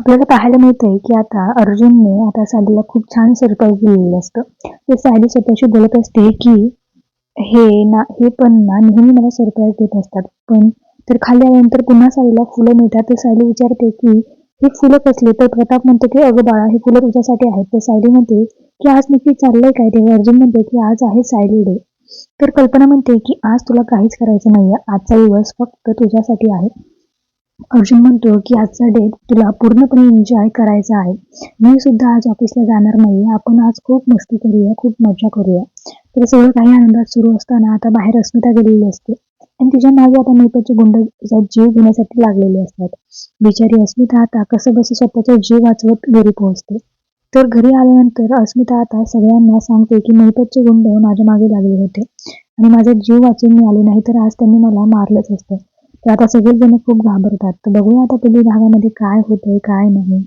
आपल्याला पाहायला मिळतंय की आता अर्जुनने आता सायलीला खूप छान सरप्राईज दिलेलं असतं. तर सायली स्वतःशी बोलत असते की हे ना हे पण ना नेहमी मला सरप्राईज देत असतात. पण तर खाली आल्यानंतर पुन्हा साडीला फुलं मिळतात तर सायली विचारते की हे फुलं कसली? तर प्रताप म्हणतो की अगं बाळा हे फुलं तुझ्यासाठी आहेत. तर सायली म्हणते की आज नक्की चाललंय काय? ते अर्जुन म्हणते की आज आहे सायली डे. तर कल्पना म्हणते की आज तुला काहीच करायचं नाहीये. आजचा दिवस फक्त तुझ्यासाठी आहे. अर्जुन म्हणतो की आजचा डेट तुला पूर्णपणे एन्जॉय करायचा आहे. मी सुद्धा आज ऑफिसला जाणार नाही आपण आज खूप मस्ती करूया खूप मजा करूया. तर सगळं काही आनंदात सुरू असताना आता बाहेर अस्मिता गेलेली असते. आणि तिच्यामागे आता नेपथ्य गुंड जीव घेण्यासाठी लागलेले असतात. बिचारी अस्मिता आता कसं बस स्वतःचा जीव वाचवत घरी पोहोचते. तर घरी आल्यानंतर अस्मिता आता सगळ्यांना सांगते की महिपतचे गुंड माझ्या मागे लागले होते. आणि माझा जीव वाचून मिळाले नाही तर आज त्यांनी मला मारलंच असतं. तर आता सगळेजण खूप घाबरतात. तर बघूया आता पुढील भागामध्ये काय होतंय काय नाही.